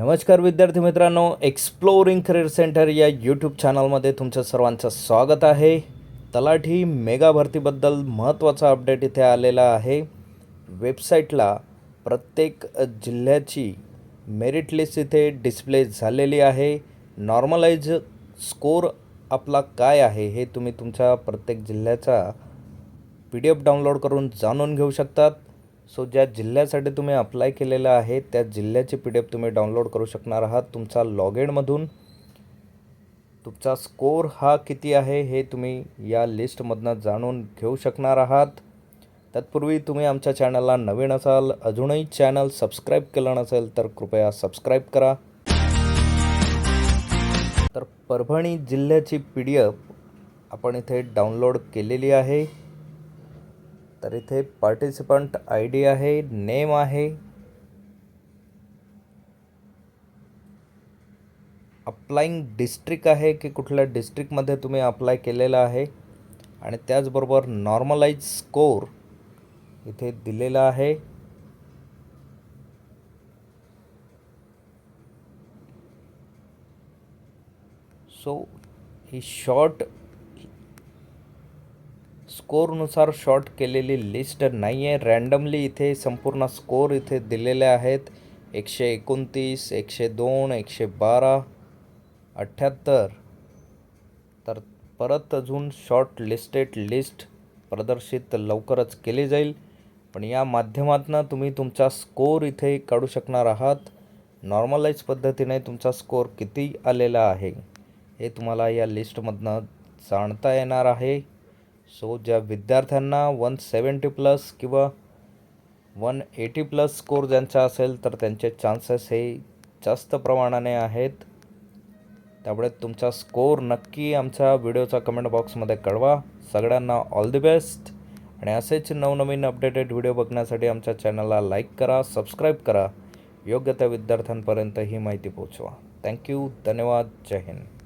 नमस्कार विद्यार्थी मित्रांनो एक्सप्लोरिंग करिअर सेंटर या यूट्यूब चॅनलमध्ये तुमचं सर्वांचं स्वागत आहे. तलाठी मेगा भरतीबद्दल महत्त्वाचा अपडेट इथे आलेला आहे. वेबसाईटला प्रत्येक जिल्ह्याची मेरिट लिस्ट इथे डिस्प्ले झालेली आहे. नॉर्मलाइज स्कोर आपला काय आहे हे तुम्ही तुमच्या प्रत्येक जिल्ह्याचा पी डी एफ डाउनलोड करून जाणून घेऊ शकतात. सो ज्या जिल्ह्यासाठी तुम्ही अप्लाय केलेलं आहे त्या जिल्ह्याची पी डी एफ तुम्ही डाउनलोड करू शकणार आहात. तुमचा लॉग इनमधून तुमचा स्कोर हा किती आहे हे तुम्ही या लिस्टमधनं जाणून घेऊ शकणार आहात. तत्पूर्वी तुम्ही आमच्या चॅनलला नवीन असाल अजूनही चॅनल सबस्क्राईब केलं नसेल तर कृपया सबस्क्राईब करा. तर परभणी जिल्ह्याची पी डी एफ आपण इथे डाउनलोड केलेली आहे. तर इथे पार्टिसिपंट आय डी आहे नेम आहे. अप्लाईंग डिस्ट्रिक्ट आहे की कुठल्या डिस्ट्रिक्टमध्ये तुम्ही अप्लाय केलेलं आहे. आणि त्याचबरोबर नॉर्मलाइज स्कोर इथे दिलेला आहे. सो ही शॉर्ट स्कोरनुसार शॉर्ट केलेली लिस्ट नाही आहे रँडमली इथे संपूर्ण स्कोर इथे दिलेले आहेत. एकशे एकोणतीस एकशे दोन एकशे बारा अठ्ठ्याहत्तर तर परत अजून शॉर्ट लिस्टेड लिस्ट प्रदर्शित लवकरच केली जाईल. पण या माध्यमातून तुम्ही तुमचा स्कोर इथे काढू शकणार आहात. नॉर्मलाइज पद्धतीने तुमचा स्कोर किती आलेला आहे हे तुम्हाला या लिस्टमधनं जाणता येणार आहे. सो ज्या विद्यार्थ्यांना वन सेवन्टी प्लस किंवा वन एटी प्लस स्कोर ज्यांचा असेल तर त्यांचे चान्सेस हे जास्त प्रमाणाने आहेत. त्यामुळे तुमचा स्कोर नक्की आमच्या व्हिडिओचा कमेंट बॉक्समध्ये कळवा. सगळ्यांना ऑल दी बेस्ट आणि असेच नवनवीन अपडेटेड व्हिडिओ बघण्यासाठी आमच्या चॅनलला लाईक करा सबस्क्राईब करा. योग्य त्या विद्यार्थ्यांपर्यंत ही माहिती पोचवा थँक्यू धन्यवाद. जय हिंद.